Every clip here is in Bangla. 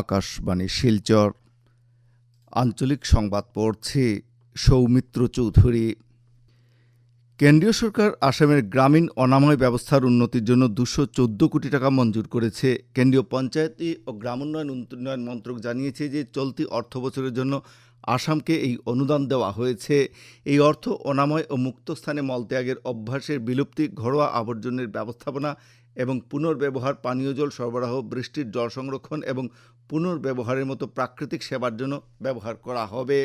আকাশবাণী শিলচর। আঞ্চলিক সংবাদ পড়ছি সৌমিত্র চৌধুরী। কেন্দ্রীয় সরকার আসামের গ্রামীণ অনাময় ব্যবস্থার উন্নতির জন্য দুশো চোদ্দ কোটি টাকা মঞ্জুর করেছে। কেন্দ্রীয় পঞ্চায়েতি ও গ্রামোন্নয়ন উন্নয়ন মন্ত্রক জানিয়েছে যে, চলতি অর্থ বছরের জন্য আসামকে এই অনুদান দেওয়া হয়েছে। এই অর্থ অনাময় ও মুক্ত স্থানে মলত্যাগের অভ্যাসের বিলুপ্তি, ঘরোয়া আবর্জনের ব্যবস্থাপনা এবং পুনর্ব্যবহার, পানীয় জল সরবরাহ, বৃষ্টির জল সংরক্ষণ এবং পুনর্ব্যবহারের মতো প্রাকৃতিক সেবার জন্য ব্যবহার করা হবে।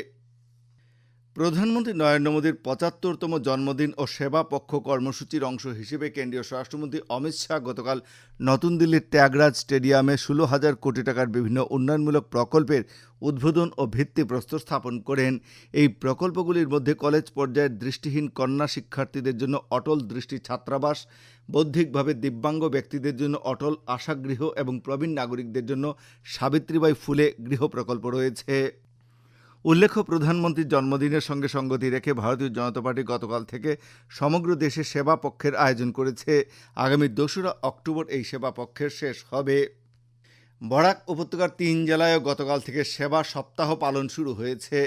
প্রধানমন্ত্রী নরেন্দ্র মোদীর পঁচাত্তরতম জন্মদিন ও সেবা পক্ষ কর্মসূচির অংশ হিসেবে কেন্দ্রীয় স্বরাষ্ট্রমন্ত্রী অমিত শাহ গতকাল নতুন দিল্লির ত্যাগরাজ স্টেডিয়ামে ষোলো হাজার কোটি টাকার বিভিন্ন উন্নয়নমূলক প্রকল্পের উদ্বোধন ও ভিত্তিপ্রস্তর স্থাপন করেন। এই প্রকল্পগুলির মধ্যে কলেজ পর্যায়ের দৃষ্টিহীন কন্যা শিক্ষার্থীদের জন্য অটল দৃষ্টি ছাত্রাবাস, বৌদ্ধিকভাবে দিব্যাঙ্গ ব্যক্তিদের জন্য অটল আশাগৃহ এবং প্রবীণ নাগরিকদের জন্য সাবিত্রীবাই ফুলে গৃহ প্রকল্প রয়েছে। উল্লেখ্য, প্রধানমন্ত্রীর জন্মদিনের সঙ্গে সঙ্গতি রেখে ভারতীয় জনতা পার্টি গতকাল থেকে সমগ্র দেশে সেবা পক্ষের আয়োজন করেছে। আগামী দোসরা অক্টোবর এই সেবা পক্ষের শেষ হবে। বরাক উপত্যকার তিন জেলায়ও গতকাল থেকে সেবা সপ্তাহ পালন শুরু হয়েছে।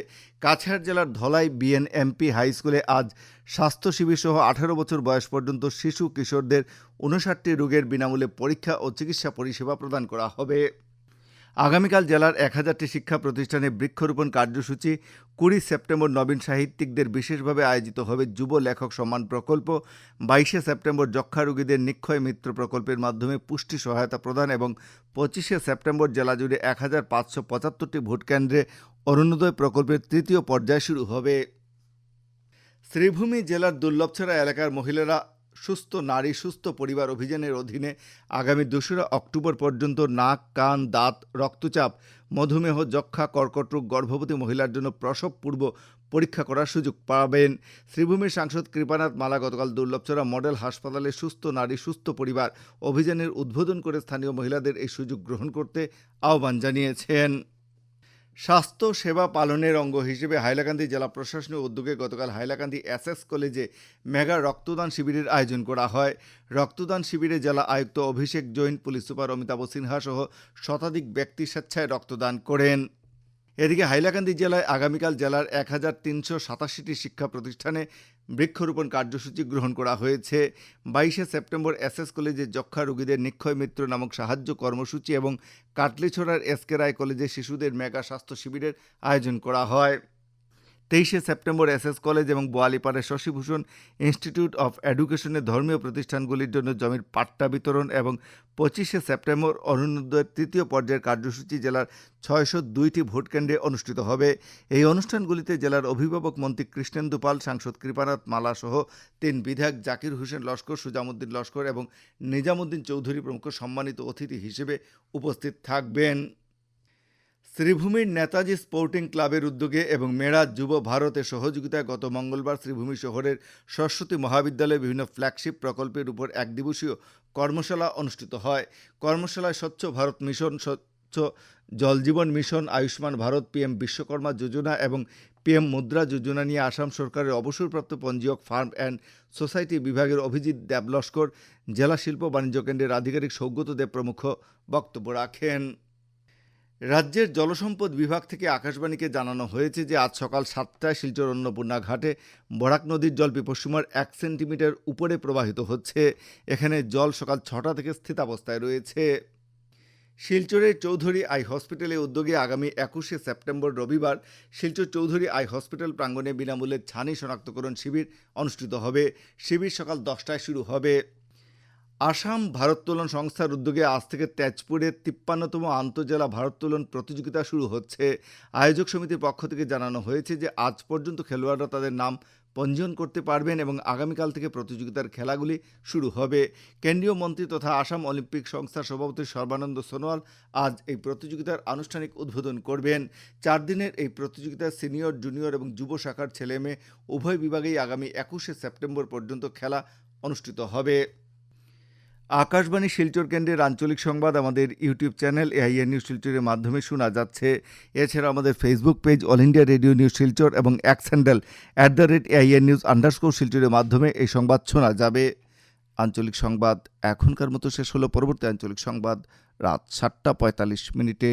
কাছাড় জেলার ধলাই বিএনএমপি হাই স্কুলে আজ স্বাস্থ্য শিবির সহ আঠারো বছর বয়স পর্যন্ত শিশু কিশোরদের উনষাটটি রোগের বিনামূল্যে পরীক্ষা ও চিকিৎসা পরিষেবা প্রদান করা হবে। আগামীকাল জেলার এক হাজারটি শিক্ষা প্রতিষ্ঠানে বৃক্ষরোপণ কার্যসূচি, কুড়ি সেপ্টেম্বর নবীন সাহিত্যিকদের বিশেষভাবে আয়োজিত হবে যুব লেখক সম্মান প্রকল্প, বাইশে সেপ্টেম্বর যক্ষা রোগীদের নিক্ষয় মিত্র প্রকল্পের মাধ্যমে পুষ্টি সহায়তা প্রদান এবং পঁচিশে সেপ্টেম্বর জেলা জুড়ে এক হাজার পাঁচশো পঁচাত্তরটি ভোটকেন্দ্রে অরুণোদয় প্রকল্পের তৃতীয় পর্যায় শুরু হবে। শ্রীভূমি জেলার দুর্লভছড়া এলাকার মহিলারা সুস্থ নারী, সুস্থ পরিবার অভিযানের অধীনে আগামী দোসরা অক্টোবর পর্যন্ত নাক, কান, দাঁত, রক্তচাপ, মধুমেহ, যক্ষা, কর্কট রোগ, গর্ভবতী মহিলার জন্য প্রসব পূর্ব পরীক্ষা করার সুযোগ পাবেন। শ্রীভূমির সাংসদ কৃপানাথ মালা গতকাল দুর্লভচড়া মডেল হাসপাতালে সুস্থ নারী, সুস্থ পরিবার অভিযানের উদ্বোধন করে স্থানীয় মহিলাদের এই সুযোগ গ্রহণ করতে আহ্বান জানিয়েছেন। স্বাস্থ্য সেবা পালনের অঙ্গ হিসেবে হাইলাকান্দি জেলা প্রশাসনের উদ্যোগে গতকাল হাইলাকান্দি এস এস কলেজে মেগা রক্তদান শিবিরের আয়োজন করা হয়। রক্তদান শিবিরে জেলা আয়ুক্ত অভিষেক জৈন, পুলিশ সুপার অমিতাভ সিনহা সহ শতাধিক ব্যক্তি স্বেচ্ছায় রক্তদান করেন। এদিকে হাইলাকান্দি জেলায় আগামীকাল জেলার এক হাজার তিনশো সাতাশিটি শিক্ষা প্রতিষ্ঠানে বৃক্ষরোপণ কার্যসূচি গ্রহণ করা হয়েছে। বাইশে সেপ্টেম্বর এস এস কলেজে যক্ষা রোগীদের নিক্ষয় মিত্র নামক সাহায্য কর্মসূচি এবং কাটলিছড়ার এসকে রায় কলেজে শিশুদের মেগা স্বাস্থ্য শিবিরের আয়োজন করা হয়। তেইশে সেপ্টেম্বর এস এস কলেজ এবং বোয়ালিপাড়ের শশীভূষণ ইনস্টিটিউট অফ এডুকেশনের ধর্মীয় প্রতিষ্ঠানগুলির জন্য জমির পাট্টা বিতরণ এবং পঁচিশে সেপ্টেম্বর অরুণোদয়ের তৃতীয় পর্যায়ের কার্যসূচি জেলার ছয়শো দুইটি ভোটকেন্দ্রে অনুষ্ঠিত হবে। এই অনুষ্ঠানগুলিতে জেলার অভিভাবক মন্ত্রী কৃষ্ণেন্দু পাল, সাংসদ কৃপানাথ মালা সহ তিন বিধায়ক জাকির হোসেন লস্কর, সুজামুদ্দিন লস্কর এবং নিজামুদ্দিন চৌধুরী প্রমুখ সম্মানিত অতিথি হিসেবে উপস্থিত থাকবেন। শ্রীভূমির নেতাজি স্পোর্টিং ক্লাবের উদ্যোগে এবং মেরা যুব ভারতের সহযোগিতায় গত মঙ্গলবার শ্রীভূমি শহরের সরস্বতী মহাবিদ্যালয়ে বিভিন্ন ফ্ল্যাগশিপ প্রকল্পের উপর এক দিবসীয় কর্মশালা অনুষ্ঠিত হয়। কর্মশালায় স্বচ্ছ ভারত মিশন, স্বচ্ছ জল জীবন মিশন, আয়ুষ্মান ভারত, পিএম বিশ্বকর্মা যোজনা এবং পিএম মুদ্রা যোজনা নিয়ে আসাম সরকারের অবসরপ্রাপ্ত পঞ্জীয়ক ফার্ম অ্যান্ড সোসাইটি বিভাগের অভিজিৎ দেবলস্কর, জেলা শিল্প বাণিজ্য কেন্দ্রের আধিকারিক সৌগত দেব প্রমুখ বক্তব্য রাখেন। রাজ্যের জলসম্পদ বিভাগ থেকে আকাশবাণীকে জানানো হয়েছে যে আজ সকাল সাতটায় শিলচর অন্নপূর্ণা ঘাটে বরাক নদীর জল বিপসীমার এক সেন্টিমিটার উপরে প্রবাহিত হচ্ছে। এখানে জল সকাল ছটা থেকে স্থিতাবস্থায় রয়েছে। শিলচরের চৌধুরী আই হসপিটালের উদ্যোগে আগামী একুশে সেপ্টেম্বর রবিবার শিলচর চৌধুরী আই হসপিটাল প্রাঙ্গণে বিনামূল্যে ছানি শনাক্তকরণ শিবির অনুষ্ঠিত হবে। শিবির সকাল দশটায় শুরু হবে। আসাম ভারোত্তোলন সংস্থার উদ্যোগে আজ থেকে তেজপুরে তিপ্পান্নতম আন্তজেলা ভারোত্তোলন প্রতিযোগিতা শুরু হচ্ছে। আয়োজক সমিতির পক্ষ থেকে জানানো হয়েছে যে, আজ পর্যন্ত খেলোয়াড়রা তাদের নাম পঞ্জীয়ন করতে পারবেন এবং আগামীকাল থেকে প্রতিযোগিতার খেলাগুলি শুরু হবে। কেন্দ্রীয় মন্ত্রী তথা আসাম অলিম্পিক সংস্থার সভাপতি সর্বানন্দ সোনোয়াল আজ এই প্রতিযোগিতার আনুষ্ঠানিক উদ্বোধন করবেন। চার দিনের এই প্রতিযোগিতায় সিনিয়র, জুনিয়র এবং যুব শাখার ছেলে মেয়ে উভয় বিভাগেই আগামী একুশে সেপ্টেম্বর পর্যন্ত খেলা অনুষ্ঠিত হবে। আকাশবাণী শিলচর কেন্দ্রের আঞ্চলিক সংবাদ আমাদের ইউটিউব চ্যানেল এআইএন নিউজ শিলচরের মাধ্যমে শোনা যাচ্ছে। এছাড়া আমাদের Facebook page all India radio news Silchar এবং X handle at the rate AIN news underscore শিলচরের মাধ্যমে এই সংবাদ শোনা যাবে। আঞ্চলিক সংবাদ এখনকার মতো শেষ হলো। পরবর্তী আঞ্চলিক সংবাদ রাত সাতটা পঁয়তাল্লিশ মিনিটে।